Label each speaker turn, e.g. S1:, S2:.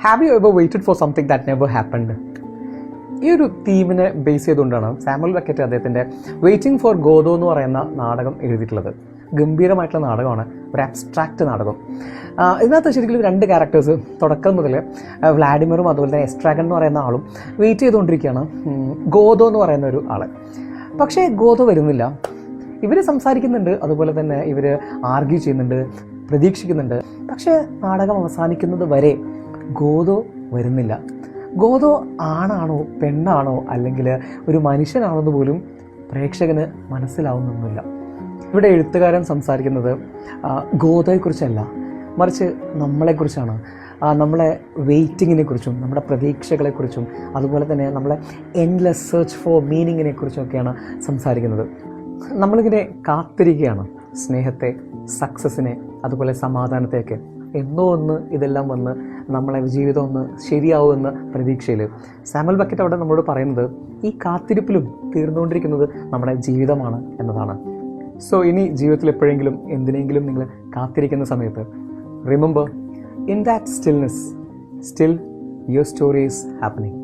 S1: Have you ever waited for something that never happened ഈ ഒരു തീമിനെ ബേസ് ചെയ്തുകൊണ്ടാണ് സാമുൽ ബക്കറ്റ് അദ്ദേഹത്തിന്റെ വെയിറ്റിംഗ് ഫോർ ഗോദോ എന്ന് പറയുന്ന നാടകം എഴുതിയിട്ടുള്ളത്. ഗംഭീരമായിട്ടുള്ള നാടകമാണ്. ഒരു അബ്സ്ട്രാക്റ്റ് നാടകം. ഇതിനകത്ത് ശരിക്കും രണ്ട് ക്യാരക്ടേഴ്സ് തുടക്കം മുതൽ ആ, വ്ളാഡിമിറും അതുപോലെ തന്നെ എസ്ട്രാഗൺ എന്ന് പറയുന്ന ആളും വെയിറ്റ് ചെയ്തുകൊണ്ടിരിക്കുകയാണ്. ഗോദോ എന്ന് പറയുന്ന ഒരു ആൾ പക്ഷേ ഗോദോ വരുന്നില്ല. ഇവർ സംസാരിക്കുന്നുണ്ട്. അതുപോലെ തന്നെ ഇവർ ആർഗ്യൂ ചെയ്യുന്നുണ്ട് പ്രതീക്ഷിക്കുന്നുണ്ട്. പക്ഷേ നാടകം അവസാനിക്കുന്നത് വരെ ഗോദോ വരുന്നില്ല. ഗോതോ ആണാണോ പെണ്ണാണോ അല്ലെങ്കിൽ ഒരു മനുഷ്യനാണോ എന്ന് പോലും പ്രേക്ഷകന് മനസ്സിലാവുന്നൊന്നുമില്ല. ഇവിടെ എഴുത്തുകാരൻ സംസാരിക്കുന്നത് ഗോതയെക്കുറിച്ചല്ല. മറിച്ച് നമ്മളെക്കുറിച്ചാണ്. നമ്മളെ വെയിറ്റിങ്ങിനെ കുറിച്ചും നമ്മുടെ പ്രതീക്ഷകളെക്കുറിച്ചും അതുപോലെ തന്നെ നമ്മളെ എൻലെസ് സെർച്ച് ഫോർ മീനിങ്ങിനെ കുറിച്ചൊക്കെയാണ് സംസാരിക്കുന്നത്. നമ്മളിങ്ങനെ കാത്തിരിക്കുകയാണ് സ്നേഹത്തെ സക്സസിനെ അതുപോലെ സമാധാനത്തെയൊക്കെ. എന്നോ ഒന്ന് ഇതെല്ലാം വന്ന് നമ്മളെ ജീവിതം ഒന്ന് ശരിയാവുമെന്ന പ്രതീക്ഷയിൽ. സാമൽ ബക്കറ്റ് അവിടെ നമ്മളോട് പറയുന്നത് ഈ കാത്തിരിപ്പിലും തീർന്നുകൊണ്ടിരിക്കുന്നത് നമ്മുടെ ജീവിതമാണ് എന്നതാണ്. സോ ഇനി ജീവിതത്തിൽ എപ്പോഴെങ്കിലും എന്തിനെങ്കിലും നിങ്ങൾ കാത്തിരിക്കുന്ന സമയത്ത് remember in that stillness still your story is happening